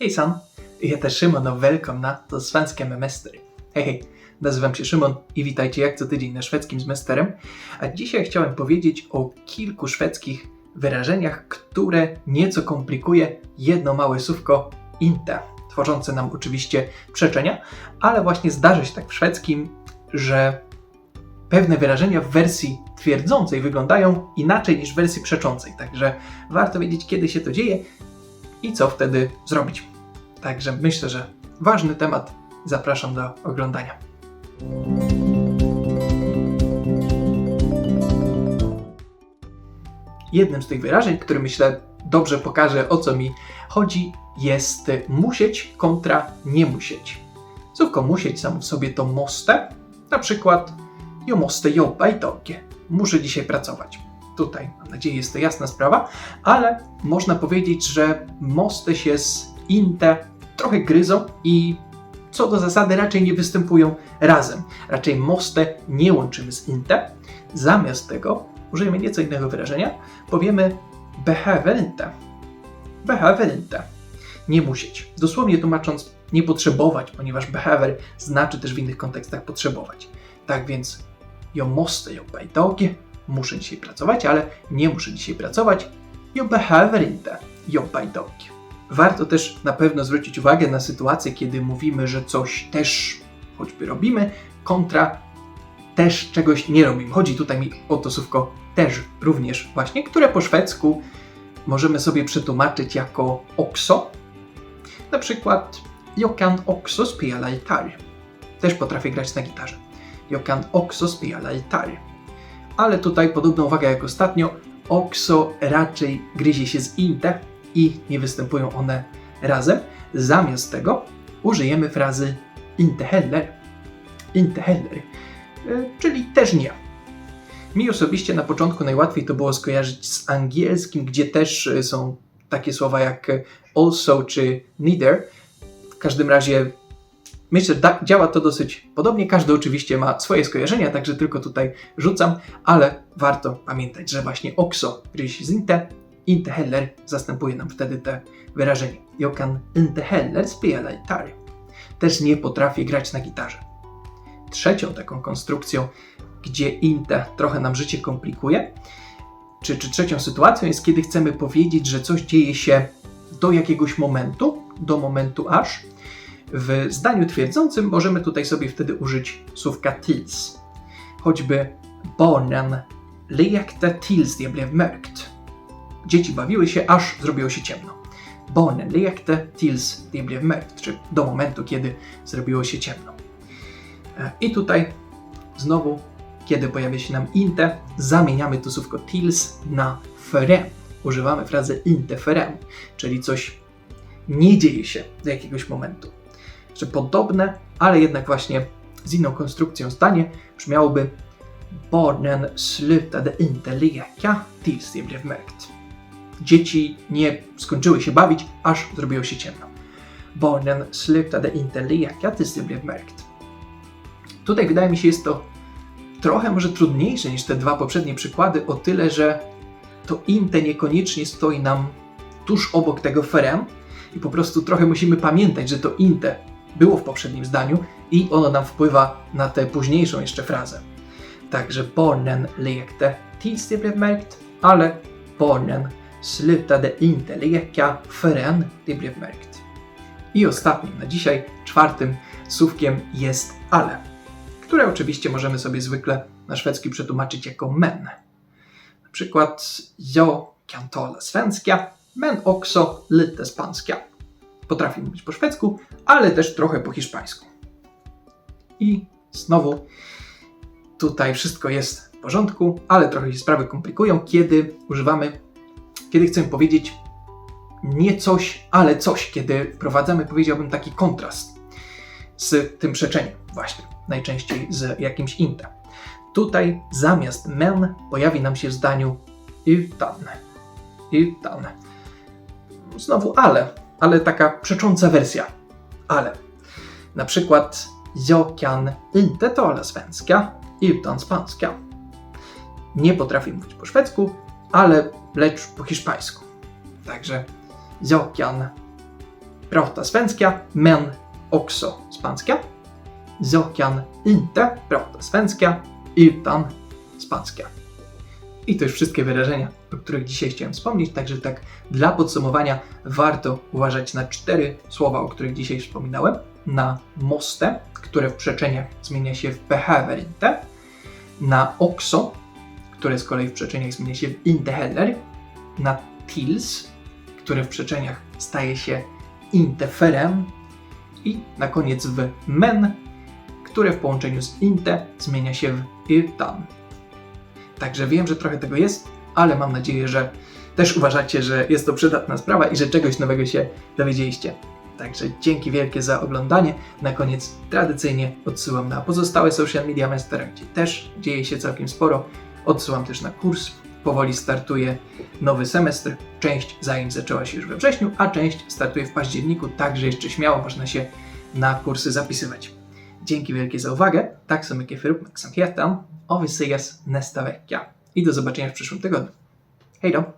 Hejsan! Jag heter Szymon och välkomna do Svenska med Mästare. Hej, hej! Nazywam się Szymon i witajcie jak co tydzień na szwedzkim z. A dzisiaj chciałem powiedzieć o kilku szwedzkich wyrażeniach, które nieco komplikuje jedno małe słówko inte, tworzące nam oczywiście przeczenia, ale właśnie zdarzy się tak w szwedzkim, że pewne wyrażenia w wersji twierdzącej wyglądają inaczej niż w wersji przeczącej. Także warto wiedzieć, kiedy się to dzieje i co wtedy zrobić. Także myślę, że ważny temat. Zapraszam do oglądania. Jednym z tych wyrażeń, który myślę dobrze pokaże o co mi chodzi, jest musieć kontra nie musieć. Słówko musieć samo w sobie to moste, na przykład jo måste jobba idag. Muszę dzisiaj pracować. Tutaj, mam nadzieję, jest to jasna sprawa, ale można powiedzieć, że mosty się z inte trochę gryzą i co do zasady raczej nie występują razem. Raczej mostę nie łączymy z inte. Zamiast tego użyjemy nieco innego wyrażenia. Powiemy. Behöver inte. Nie musieć. Dosłownie tłumacząc, nie potrzebować, ponieważ behöver znaczy też w innych kontekstach potrzebować. Tak więc, jag måste jobba idag. Muszę dzisiaj pracować, ale nie muszę dzisiaj pracować. Jag behöver inte. Warto też na pewno zwrócić uwagę na sytuację, kiedy mówimy, że coś też choćby robimy, kontra też czegoś nie robimy. Chodzi tutaj mi o to słówko też również właśnie, które po szwedzku możemy sobie przetłumaczyć jako okso. Na przykład Jag kan också spela gitarr. Też potrafię grać na gitarze. Jag kan också spela gitarr. Ale tutaj podobna uwaga jak ostatnio, okso raczej gryzie się z inte i nie występują one razem. Zamiast tego użyjemy frazy inte heller. Inte heller, y, czyli też nie. Mi osobiście na początku najłatwiej to było skojarzyć z angielskim, gdzie też y, są takie słowa jak also czy neither. W każdym razie myślę, że działa to dosyć podobnie. Każdy oczywiście ma swoje skojarzenia, także tylko tutaj rzucam, ale warto pamiętać, że właśnie okso gryzie się z inte, heller zastępuje nam wtedy te wyrażenie. Jag kan inte heller spela gitarr. Też nie potrafię grać na gitarze. Trzecią taką konstrukcją, gdzie inte trochę nam życie komplikuje, czy, czy trzecią sytuacją jest, kiedy chcemy powiedzieć, że coś dzieje się do jakiegoś momentu, do momentu aż. W zdaniu twierdzącym możemy tutaj sobie wtedy użyć słówka tills. Choćby barnen lekte tills det blev. Dzieci bawiły się, aż zrobiło się ciemno. Barnen lekte tills det blev czy do momentu, kiedy zrobiło się ciemno. E, I tutaj znowu, kiedy pojawia się nam inte, zamieniamy to słówko tills na förrän. Używamy frazy inte czyli coś nie dzieje się do jakiegoś momentu. Że podobne, ale jednak właśnie z inną konstrukcją zdanie brzmiałoby Barnen slutade inte leka tills det blev mörkt. Dzieci nie skończyły się bawić, aż zrobiło się ciemno. Barnen slutade inte leka tills det blev mörkt. Tutaj wydaje mi się jest to trochę może trudniejsze niż te dwa poprzednie przykłady, o tyle, że to inte niekoniecznie stoi nam tuż obok tego ferem i po prostu trochę musimy pamiętać, że to inte było w poprzednim zdaniu i ono nam wpływa na tę późniejszą jeszcze frazę. Także barnen lekte mörkt, ale barnen slutade inte leka förrän det blev. I ostatnim na dzisiaj, czwartym słówkiem jest ale, które oczywiście możemy sobie zwykle na szwedzki przetłumaczyć jako men. Na przykład jag kan tala svenska, men också lite spanska. Potrafię mówić po szwedzku, ale też trochę po hiszpańsku. I znowu tutaj wszystko jest w porządku, ale trochę się sprawy komplikują, kiedy używamy, kiedy chcemy powiedzieć nie coś, ale coś, kiedy wprowadzamy, powiedziałbym, taki kontrast z tym przeczeniem, właśnie, najczęściej z jakimś intem. Tutaj zamiast men pojawi nam się w zdaniu utan. Utan. Znowu ale, ale taka przecząca wersja. Ale. Na przykład Jag kan inte tala svenska utan spanska. Nie potrafię mówić po szwedzku, ale lecz po hiszpańsku. Także jag kan prata svenska, men också spanska. Jag kan inte prata svenska utan spanska. I to już wszystkie wyrażenia, o których dzisiaj chciałem wspomnieć, także tak dla podsumowania warto uważać na cztery słowa, o których dzisiaj wspominałem. Na moste, które w przeczeniach zmienia się w behöver inte. Na också, które z kolei w przeczeniach zmienia się w inte heller. Na tills, które w przeczeniach staje się inte förrän. I na koniec w men, które w połączeniu z inte zmienia się w utan. Także wiem, że trochę tego jest, ale mam nadzieję, że też uważacie, że jest to przydatna sprawa i że czegoś nowego się dowiedzieliście. Także dzięki wielkie za oglądanie. Na koniec tradycyjnie odsyłam na pozostałe social media Mastera, gdzie też dzieje się całkiem sporo. Odsyłam też na kurs. Powoli startuje nowy semestr. Część zajęć zaczęła się już we wrześniu, a część startuje w październiku, także jeszcze śmiało można się na kursy zapisywać. Dzięki wielkie za uwagę. Tack så mycket för uppmärksamheten. Och vi ses nästa vecka. I do zobaczenia w przyszłym tygodniu. Hej då!